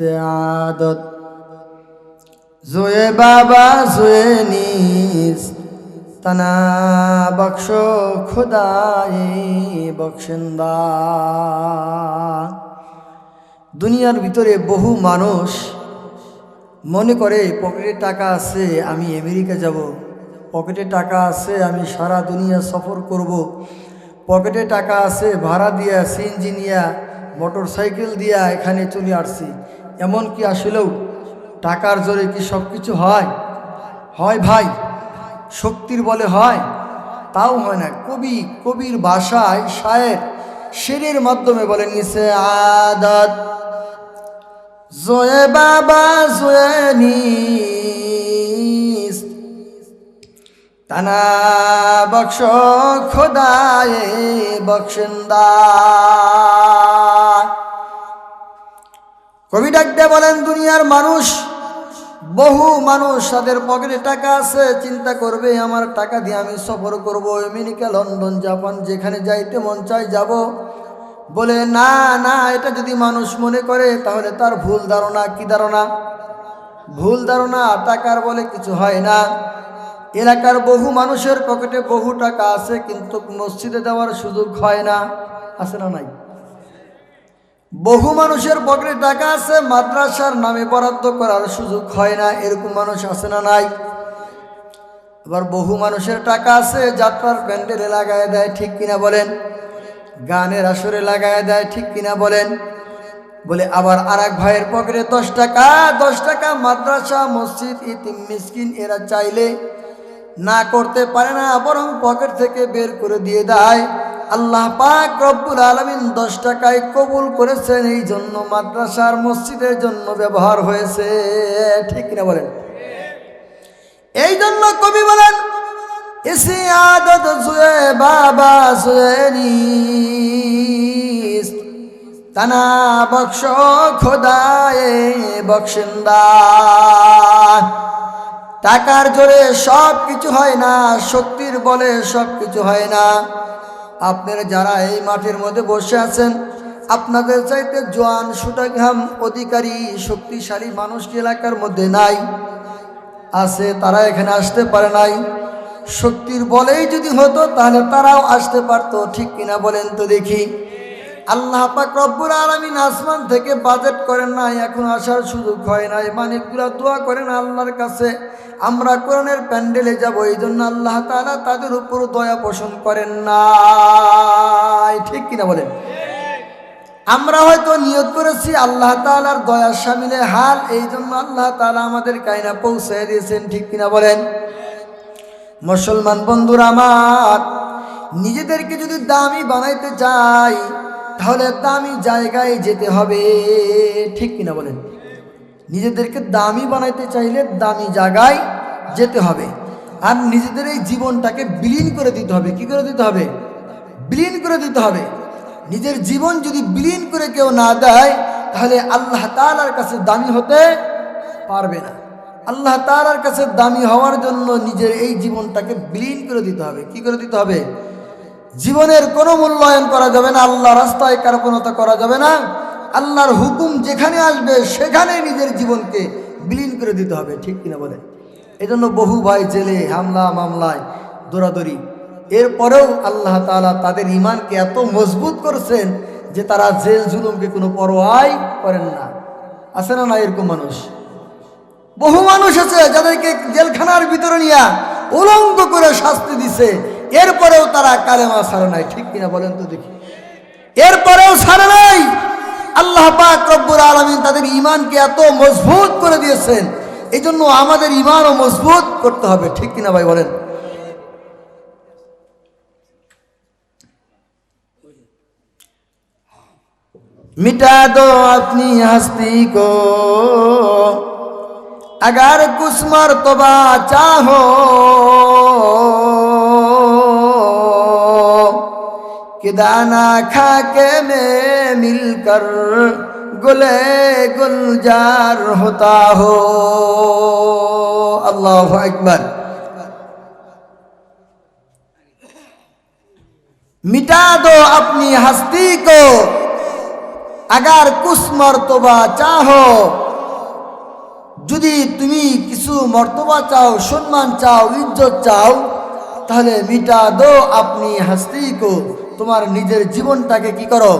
সে আদত। জুয়ে বাবা, জুয়ে নিস তনা বক্স খুদাই বক্সিন্দা দুনিয়ার ভিতরে বহু মানুষ মনে করে, পকেটে টাকা আছে, আমি আমেরিকা যাব। পকেটে টাকা আছে, আমি সারা দুনিয়া সফর করব। পকেটে টাকা আছে, ভাড়া দিয়া সিনজিনিয়া মোটর সাইকেল দিয়া এখানে চলে আসছি। এমন কি আসলেও টাকার জোরে কি সব কিছু হয়? হয় ভাই, শক্তির বলে হয়। তাও হয় না। কবি, কবির ভাষায় শায়ের শেরের মাধ্যমে বলে নিছে আদত জয়ে বাবা, জয়ে নিস তানা বক্স খোদায়ে বক্সেন্দা কবি ডাকতে বলেন, দুনিয়ার মানুষ, বহু মানুষ তাদের পকেটে টাকা আছে, চিন্তা করবে, আমার টাকা দিয়ে আমি সফর করব, আমেরিকা, লন্ডন, জাপান, যেখানে যাইতে মন চাই যাব। বলে, না না, এটা যদি মানুষ মনে করে, তাহলে তার ভুল ধারণা কি ধারণা? ভুল ধারণা টাকার বলে কিছু হয় না। এলাকার বহু মানুষের পকেটে বহু টাকা আছে, কিন্তু মসজিদে দেওয়ার সুযোগ হয় না। আছে না নাই? বহু মানুষের পকেটে টাকা আছে, মাদ্রাসার নামে বরাদ্দ করার সুযোগ হয় না, এরকম মানুষ আছে না নাই? আবার বহু মানুষের টাকা আছে, যাত্রার প্যান্ডেলে লাগায় দেয়, ঠিক কিনা বলেন? গানের আসরে লাগায় দেয়, ঠিক কিনা বলেন? বলে, আবার আর এক ভাইয়ের পকেটে দশ টাকা দশ টাকা মাদ্রাসা, মসজিদ, ইতিম, মিসকিন, এরা চাইলে না করতে পারে না, বরং পকেট থেকে বের করে দিয়ে দেয়। আল্লাহ পাক রব্বুল আলমিন দশ টাকায় কবুল করেছেন, এই জন্য মাদ্রাসার মসজিদের জন্য ব্যবহার হয়েছে। ঠিক না বলেন? এই জন্য কবি বলেন, এসে আদত বাবা তানা বক্স বক্সেন্দা। টাকার জোরে সব কিছু হয় না, শক্তির বলে সব কিছু হয় না। আপনারা যারা এই মাঠের মধ্যে বসে আছেন, আপনাদের চাইতে জোয়ান সুটাঘাম অধিকারী, শক্তিশালী মানুষ এলাকার মধ্যে নাই? আছে, তারা এখানে আসতে পারে নাই। শক্তির বলেই যদি হতো, তাহলে তারাও আসতে পারতো, ঠিক কিনা বলেন তো দেখি। আল্লাহ পাক রব্বুর আলামিন আসমান থেকে বাজেট করেন নাই, এখন আসার সুযোগ হয় নাই। মানিকগুলা দোয়া করেন আল্লাহর কাছে। আমরা কোরআনের প্যান্ডেলে যাব এই জন্য আল্লাহ তাআলা তাদের উপর দয়া পোষণ করেন নাই। ঠিক কিনা বলেন? আমরা হয়তো নিয়োগ করেছি, আল্লাহ তাআলার দয়ার সামিলে হাল এই জন্য আল্লাহ তাআলা আমাদের কায়না পৌঁছে দিয়েছেন, ঠিক কিনা বলেন? মুসলমান বন্ধুরা আমার, নিজেদেরকে যদি দামি বানাইতে চাই তাহলে দামি জায়গায় যেতে হবে। ঠিক কিনা বলেন? নিজেদেরকে দামি বানাইতে চাইলে দামি জায়গায় যেতে হবে। আর নিজেদের এই জীবনটাকে বিলীন করে দিতে হবে। কি করে দিতে হবে? বিলীন করে দিতে হবে। নিজের জীবন যদি বিলীন করে কেউ না দেয়, তাহলে আল্লাহ তালার কাছে দামি হতে পারবে না। আল্লাহ তালার কাছে দামি হওয়ার জন্য নিজের এই জীবনটাকে বিলীন করে দিতে হবে। কি করে দিতে হবে? জীবনের কোনো মূল্যায়ন করা যাবে না, আল্লাহ রাস্তায় কার্পণতা করা যাবে না। আল্লাহর হুকুম যেখানে আসবে সেখানে নিজের জীবনকে বিলীন করে দিতে হবে, ঠিক কিনা বলে? এই জন্য বহু ভাই জেলে হামলা, মামলায় দৌড়াদৌড়ি। এরপরেও আল্লাহ তালা তাদের ইমানকে এত মজবুত করছেন যে তারা জেল জুলুমকে কোনো পরোয়াই করেন না। আছে না না এরকম মানুষ? বহু মানুষ আছে যাদেরকে জেলখানার ভিতরে নিয়ে উলঙ্গ করে শাস্তি দিছে। এরপরেও তারা কালেমা ছাড়ে নাই ঠিক কিনা বলেন তো দেখি এরপরেও ছাড়ে নাই আল্লাহ পাক রব্বুর আলমিন তাদের ইমানকে এত মজবুত করে দিয়েছেন এই জন্য আমাদের ইমানও মজবুত করতে হবে ঠিক কিনা ভাই বলেন मिटा दो अपनी हस्ती को अगर कुछ मरतबा चाहो کہ دانا کھا کے میں مل کر گلے گلجار ہوتا ہو اللہ اکبر مٹا دو اپنی ہستی کو اگر کچھ যদি তুমি কিছু মর্তবা চাও সম্মান চাও ইজ্জত চাও তাহলে মিটা দো আপনি হাস্তি কো তোমার নিজের জীবনটাকে কি করো?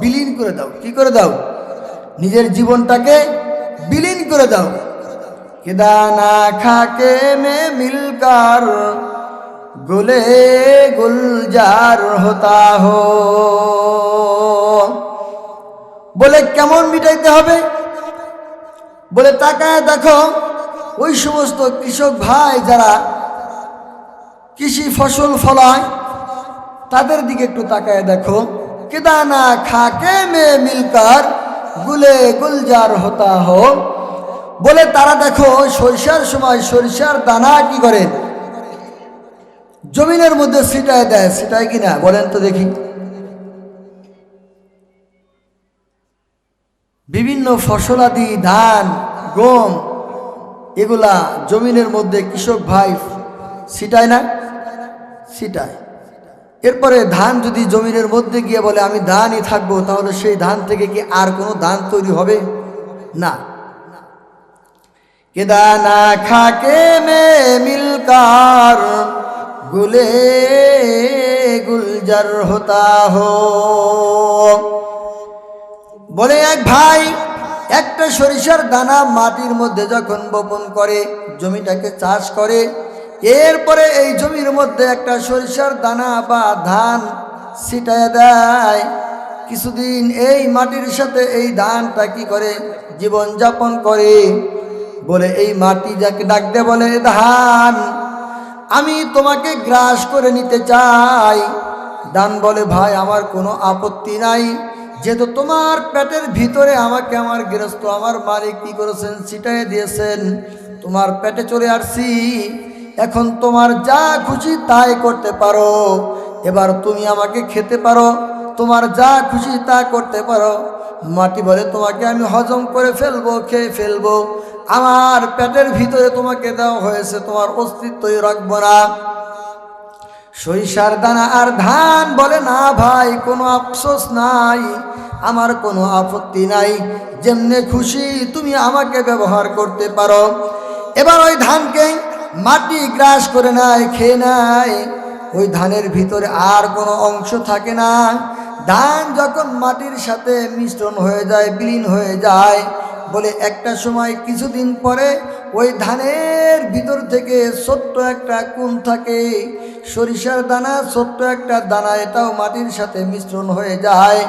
বিলীন করে দাও। কি করে দাও? নিজের জীবনটাকে বিলীন করে দাও। কেদানা খাকে মে মিলকার গোলে গুলজার হতা হো। বলে, কেমন মিটাইতে হবে? বলে, তাকায় দেখো, ওই সমস্ত কৃষক ভাই যারা কৃষি ফসল ফলায় তাদের দিকে একটু তাকায় দেখো। কেদানা খাকে মে মিলকার, গুলে গুলজার হতা হো। বলে তারা দেখো, সরিষার সময় সরিষার দানা কি করে? জমিনের মধ্যে ছিটায় দেয়, ছিটায় কিনা? বলেন তো দেখি। বিভিন্ন ফসলাদি ধান, গম, এগুলা জমিনের মধ্যে কৃষক ভাই ছিটায় না? ছিটায়। এরপরে ধান যদি জমিনের মধ্যে গিয়ে বলে, আমি ধানই থাকব, তাহলে সেই ধান থেকে কি আর কোনো ধান তৈরি হবে? না। কেদানা খাকে মে মিলকার, গুলে গুলজার হতা হো। বলে এক ভাই, একটা সরিষার দানা মাটির মধ্যে যখন বপন করে, জমিটাকে চাষ করে এরপরে এই জমির মধ্যে একটা সরিষার দানা বা ধান ছিটায় দেয়। কিছুদিন এই মাটির সাথে এই ধানটা কি করে জীবন যাপন করে? বলে, এই মাটি যাকে ডাকতে বলে ধান, আমি তোমাকে গ্রাস করে নিতে চাই। দান বলে, ভাই, আমার কোনো আপত্তি নাই। যেহেতু তোমার পেটের ভিতরে আমাকে আমার গৃহস্থ, আমার মালিক কি করেছেন? ছিটাই দিয়েছেন। তোমার পেটে চলে আসছি। এখন তোমার যা খুশি তাই করতে পারো। এবার তুমি আমাকে খেতে পারো। তোমার যা খুশি তা করতে পারো। মাটি বলে তোমাকে আমি হজম করে ফেলব, খেয়ে ফেলব। আমার পেটের ভিতরে তোমাকে দেওয়া হয়েছে, তোমার অস্তিত্বই রাখব না। সরিষার দানা আর ধান বলে, না ভাই, কোনো আফসোস নাই। আমার কোনো আপত্তি নাই। যেমনে খুশি তুমি আমাকে ব্যবহার করতে পারো। এবার ওই ধানকে মাটি গ্রাস করে নাই, খেয়ে নাই। ওই ধানের ভিতরে আর কোনো অংশ থাকে না। ধান যখন মাটির সাথে মিশ্রণ হয়ে যায়, বিলীন হয়ে যায়, বলে একটা সময় কিছুদিন পরে ওই ধানের ভিতর থেকে ছোট্ট একটা কোন থাকে। সরিষার দানা, ছোট্ট একটা দানা, এটাও মাটির সাথে মিশ্রণ হয়ে যায়।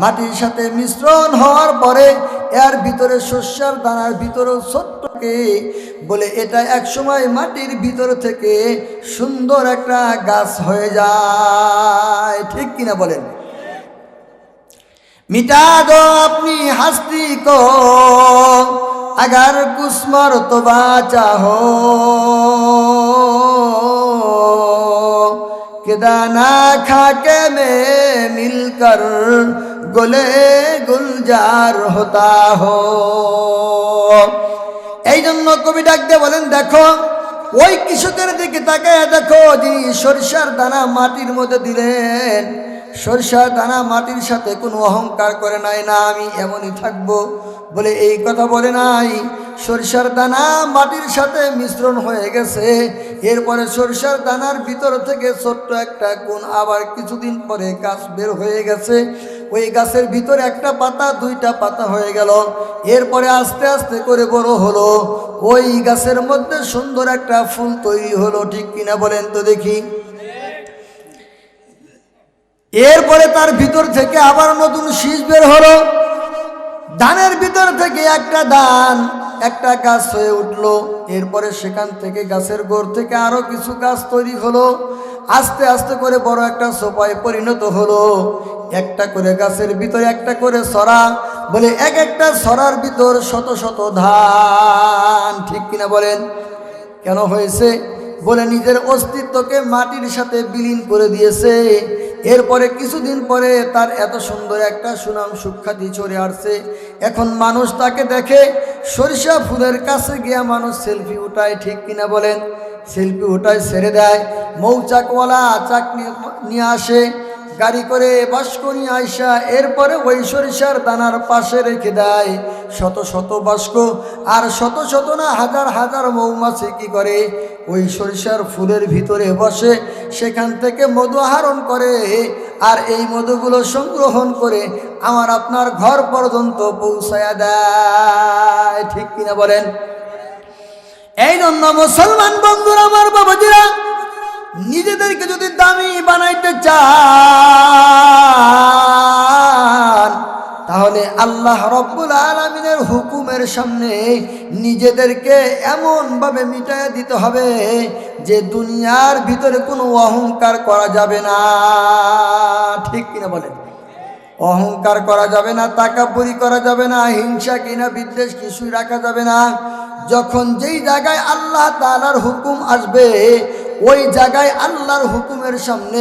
মাটির সাথে মিশ্রণ হওয়ার পরে এর ভিতরে শস্যার দানার ভিতরে ছোট্টকে বলে, এটা একসময় মাটির ভিতর থেকে সুন্দর একটা গাছ হয়ে যায়। ঠিক কিনা বলেন? মিটা দো আপনি হাসতি কো, আগার কুসমর তো বাঁচা হোক। दाना खाके में मिलकर गुले गुलजार होता हो এই জন্য কবি ডাক দিয়ে বলেন দেখো ওই কৃষকের দিকে তাকায় দেখো যিনি সরিষার দানা মাটির মধ্যে দিলেন সরিষার দানা মাটির সাথে কোনো অহংকার করে নাই না আমি এমনই থাকব বলে এই কথা বলে নাই। সরিষার দানা মাটির সাথে মিশ্রণ হয়ে গেছে। এরপরে সরিষার দানার ভিতর থেকে ছোট্ট একটা কোন আবার কিছুদিন পরে গাছ বের হয়ে গেছে। ওই গাছের ভিতরে একটা পাতা, দুইটা পাতা হয়ে গেল। এরপরে আস্তে আস্তে করে বড় হলো। ওই গাছের মধ্যে সুন্দর একটা ফুল তৈরি হলো, ঠিক কিনা বলেন তো দেখি। এরপরে তার ভিতর থেকে আবার নতুন শীষ বের হলো। ধানের ভিতর থেকে একটা ধান, একটা গাছ হয়ে উঠল। এরপরে সেখান থেকে গাছের গোড় থেকে আরও কিছু গাছ তৈরি হলো। আস্তে আস্তে করে বড় একটা সোপায় পরিণত হলো। একটা করে গাছের ভিতরে একটা করে সরা। বলে এক একটা সরার ভিতর শত শত ধান। ঠিক কিনা বলেন? কেন হয়েছে? বলে নিজের অস্তিত্বকে মাটির সাথে বিলীন করে দিয়েছে। এরপরে কিছুদিন পরে তার এত সুন্দর একটা সুনাম সুখ্যাতি চড়ে আসছে। এখন মানুষ তাকে দেখে সরিষা ফুলের কাছে গিয়া মানুষ সেলফি উঠায়, ঠিক কিনা বলেন? সেলফি উঠায়, ছেড়ে দেয়। মৌচাকওয়ালা চাক নিয়ে- নিয়ে আসে। গাড়ি করে বাস্কনি আইসা এরপরে ওই সরিষার দানার পাশে রেখে দেয়। শত শত বাস্ক, আর শত শত না হাজার হাজার মৌমাছি কি করে? ওই সরিষার ফুলের ভিতরে বসে সেখান থেকে মধু আহরণ করে, আর এই মধুগুলো সংগ্রহণ করে আমার আপনার ঘর পর্যন্ত পৌঁছায়া দেয়। ঠিক কিনা বলেন? এই জন্য মুসলমান বন্ধুরা, আমার বাবাজিরা নিজেদেরকে যদি দামি বানাইতে চান, তাহলে আল্লাহ রব্বুল আলমিনের হুকুমের সামনে নিজেদেরকে এমনভাবে মিটাইয়া দিতে হবে যে দুনিয়ার ভিতরে কোনো অহংকার করা যাবে না। ঠিক কিনা বলেন? অহংকার করা যাবে না, তাকাবুরি করা যাবে না, হিংসা কিনা, বিদ্বেষ কিছুই রাখা যাবে না। যখন যেই জায়গায় আল্লাহ তালার হুকুম আসবে ওই জায়গায় আল্লাহর হুকুমের সামনে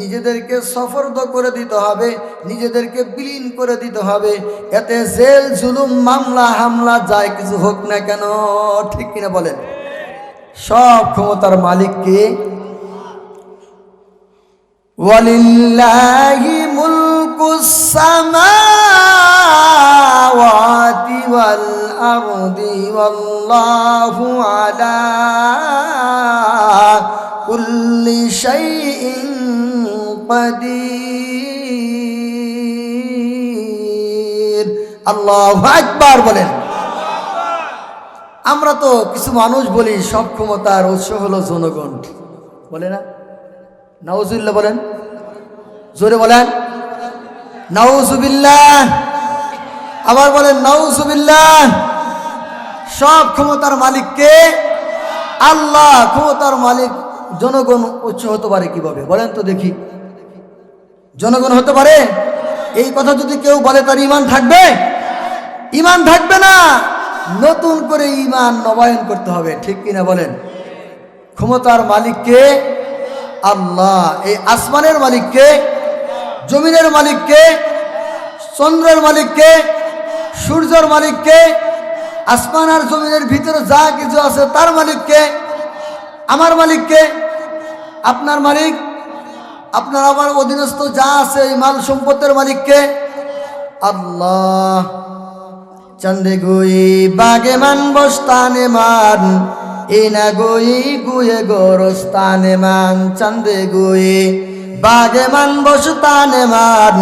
নিজেদেরকে সফরদ করে দিতে হবে, নিজেদেরকে বিলীন করে দিতে হবে। এতে জেল, জুলুম, মামলা, হামলা যায় কিছু হোক না কেন, ঠিক কিনা বলেন? সব ক্ষমতার মালিককে ওয়ালিল্লাহি আলা كل شيء قدير الله أكبر বলেন আমরা তো কিছু মানুষ বলি সব ক্ষমতার উৎস হলো জনগণ বলে না নাউজুল্লাহ বলেন জোরে বলেন নাউজুবিল্লাহ আবার বলেন নাউজুবিল্লাহ সব ক্ষমতার মালিককে আল্লাহ ক্ষমতার মালিক জনগণ উচ্চ হতে পারে কীভাবে? বলেন তো দেখি। জনগণ হতে পারে? এই কথা যদি কেউ বলে, তার ইমান থাকবে? ইমান থাকবে না। নতুন করে ইমান নবায়ন করতে হবে, ঠিক কিনা বলেন? ক্ষমতার মালিককে আল্লাহ, এই আসমানের মালিককে, জমিনের মালিককে, চন্দ্রের মালিককে, সূর্যের মালিককে, আসমান আর জমিনের ভিতরে যা কিছু আছে, তার মালিককে আমার মালিককে? আপনার মালিক? আপনার আমার অধীনস্থ যা আছে এই মাল সম্পদের মালিককে? আল্লাহ। চন্দে গুই বাগে মান, বস্তানে মান, এনা গুই গুয়ে গোরস্তানে মান, চন্দে গুই বাগে মান, বসতানে মান,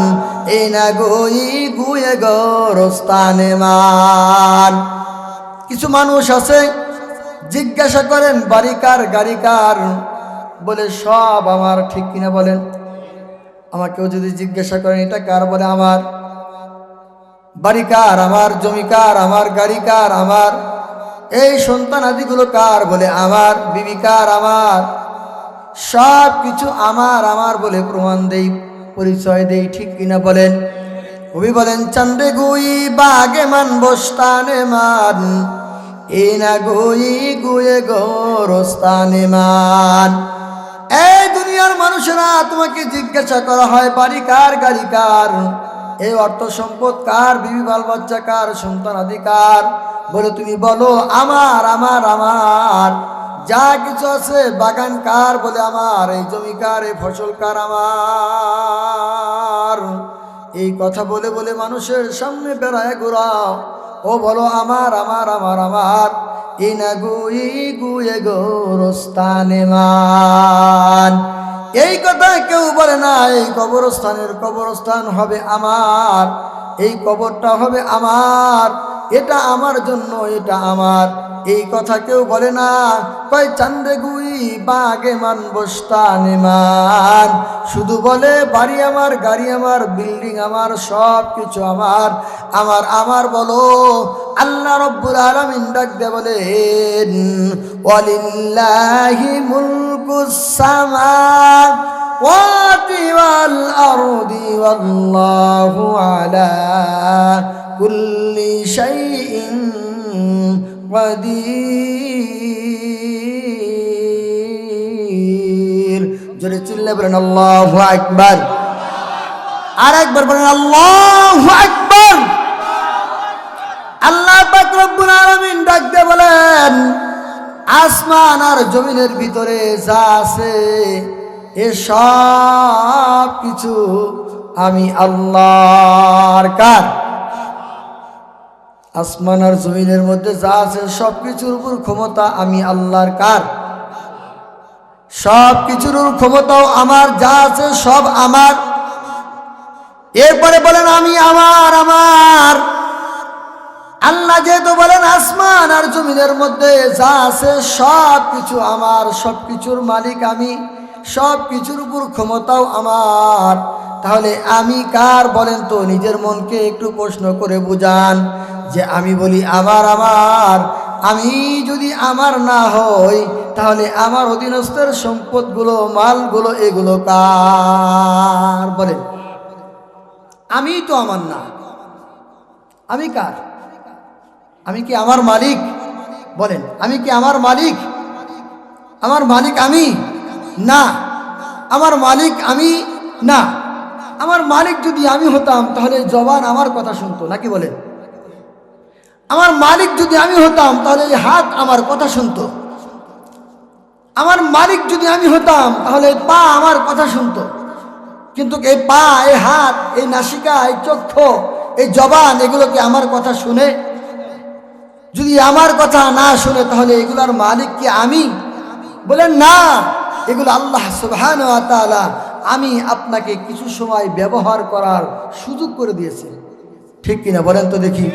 এনা গুই গুয়ে গোরস্তানে মান। কিছু মানুষ আছে জিজ্ঞাসা করেন বাড়িকার গাড়িকার বলে, সব আমার, ঠিক কিনা বলেন? আমাকেও যদি জিজ্ঞাসা করেন, এটা কার? বলে, আমার। বাড়ি কার? আমার জমি কার? আমার গাড়ি কার? আমার। এই সন্তান আদিগুলো কার? বলে, আমার। বিবি কার? আমার। সব কিছু আমার আমার বলে প্রমাণ দেই, পরিচয় দেই, ঠিক কিনা বলেন? কবি বলেন, চান্দে গুই বাগে মান, বস্তানে মান। এ না গুই গুয়ে গোরস্তানে মান এই দুনিয়ার মানুষেরা তোমাকে জিজ্ঞাসা করা হয়, বাড়ি কার, গাড়ি কার? এই অর্থ সম্পদ কার, বিবি, বাল, বাচ্চা কার, সন্তান অধিকার বলে তুমি বলো, আমার আমার আমার। যা কিছু আছে বাগান কার বলে আমার, এই জমি কার, এই ফসল কার আমার? এই কথা বলে বলে মানুষের সামনে বেড়ায় ঘোরাও। ও বলো, আমার আমার আমার আমার গুয়ে এই কথা কেউ বলে না, এই কবরস্থানের কবরস্থান হবে আমার, এই কবরটা হবে আমার, এটা আমার জন্য, এটা আমার। এই কথা কেউ বলে না, কয়, চান্দে গুই বাগে মান বস্তানে মান শুধু বলে, বাড়ি আমার, গাড়ি আমার, বিল্ডিং আমার সব কিছু আমার। আমার আমার বলো, আল্লাহ রব্বুল আলমিন ডাক দে বলেন, ওয়ালিল্লাহি মুলকুস সামাওয়াতি ওয়াল আরদি ওয়াল্লাহু আলা কুল্লি শাইইন قدير জোরে চিল্লে বলেন আল্লাহু আকবার আর একবার বলেন আল্লাহু আকবার আল্লাহ পাক রব্বুল আলামিন ডাক দিয়ে বলেন আসমান আর জমিনের ভিতরে যা আছে এ সব কিছু আমি আল্লাহর কার আসমান আর জমিনের মধ্যে যা আছে সব কিছুর উপর ক্ষমতা আমি আল্লাহর কার? সব কিছুর ক্ষমতাও আমার, যা আছে সব আমার। এরপরে বলেন, আমি আমার আমার। আল্লাহ যেহেতু বলেন, আসমান আর জমিনের মধ্যে যা আছে সব কিছু আমার সব কিছুর মালিক আমি সব কিছুর উপর ক্ষমতাও আমার। তাহলে আমি কার বলেন তো? নিজের মনকে একটু প্রশ্ন করে বুঝান। যে আমি বলি, আমার আমার, আমি যদি আমার না হই, তাহলে আমার অধীনস্থের সম্পদগুলো, মালগুলো, এগুলো কার? বলেন। আমি তো আমার না। আমি কার? আমি কি আমার মালিক? বলেন, আমি কি আমার মালিক? আমার মালিক আমি? না। আমার মালিক আমি? না। আমার মালিক যদি আমি হতাম, তাহলে জবান আমার কথা শুনতো, নাকি বলেন? আমার মালিক যদি আমি হতাম, তাহলে এই হাত আমার কথা শুনতো। আমার মালিক যদি আমি হতাম, তাহলে এই পা আমার কথা শুনতো। কিন্তু এই পা, এই হাত, এই নাসিকা, এই চক্ষু, এই জবান এগুলোকে আমার কথা শুনে? যদি আমার কথা না শুনে, তাহলে এগুলার মালিক কি আমি? বলেন না, এগুলো আল্লাহ সুবহান আমি আপনাকে কিছু সময় ব্যবহার করার সুযোগ করে দিয়েছি ঠিক কিনা বলেন তো দেখি।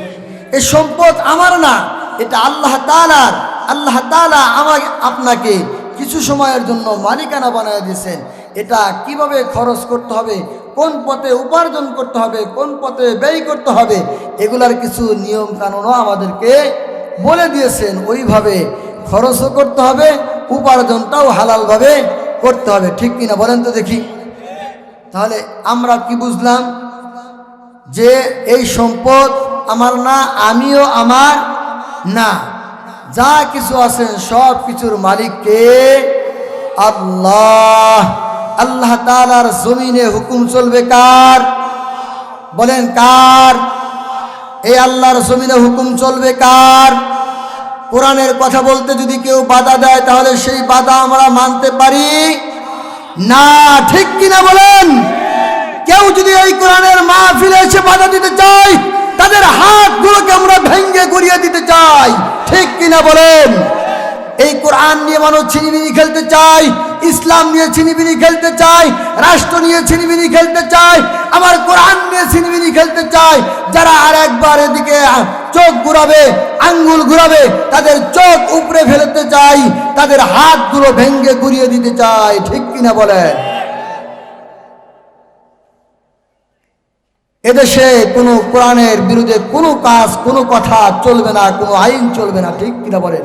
এই সম্পদ আমার না, এটা আল্লাহ তাআলার। আল্লাহ তাআলা আমাকে, আপনাকে কিছু সময়ের জন্য মালিকানা বানিয়ে দিয়েছেন। এটা কীভাবে খরচ করতে হবে, কোন পথে উপার্জন করতে হবে, কোন পথে ব্যয় করতে হবে, এগুলার কিছু নিয়ম কানুনও আমাদেরকে বলে দিয়েছেন। ওইভাবে খরচও করতে হবে, উপার্জনটাও হালালভাবে করতে হবে। ঠিক কিনা বলেন তো দেখি। তাহলে আমরা কি বুঝলাম? যে এই সম্পদ আমার না, আমিও আমার না। যা কিছু আছেন সব কিছুর মালিককে আল্লাহ। আল্লাহ তালার জমিনে হুকুম চলবে কার? বলেন কার? এই আল্লাহর জমিনে হুকুম চলবে কার? কোরআনের কথা বলতে যদি কেউ বাধা দেয়, তাহলে সেই বাধা আমরা মানতে পারি না। ঠিক কিনা বলেন? কেউ যদি এই কোরআনের মাহফিলে এসে বাধা দিতে চায় তাদের হাতগুলোকে আমরা ভেঙ্গে গড়িয়ে দিতে চাই। ঠিক কিনা বলেন? এই কোরআন নিয়ে মানুষ ছিনিমিনি খেলতে চায়, ইসলাম নিয়ে ছিনিমিনি খেলতে চায়, রাষ্ট্র নিয়ে ছিনিমিনি খেলতে চায় আমার কোরআন নিয়ে ছিনিমিনি খেলতে চায়। যারা আর একবার এদিকে চোখ ঘুরাবে, আঙ্গুল ঘুরাবে, তাদের চোখ উপরে ফেলতে চাই তাদের হাতগুলো ভেঙ্গে ঘুরিয়ে দিতে চাই ঠিক কিনা বলেন? এদেশে কোনো কোরআনের বিরুদ্ধে কোনো কাজ, কোনো কথা চলবে না, কোনো আইন চলবে না, ঠিক কিনা বলেন?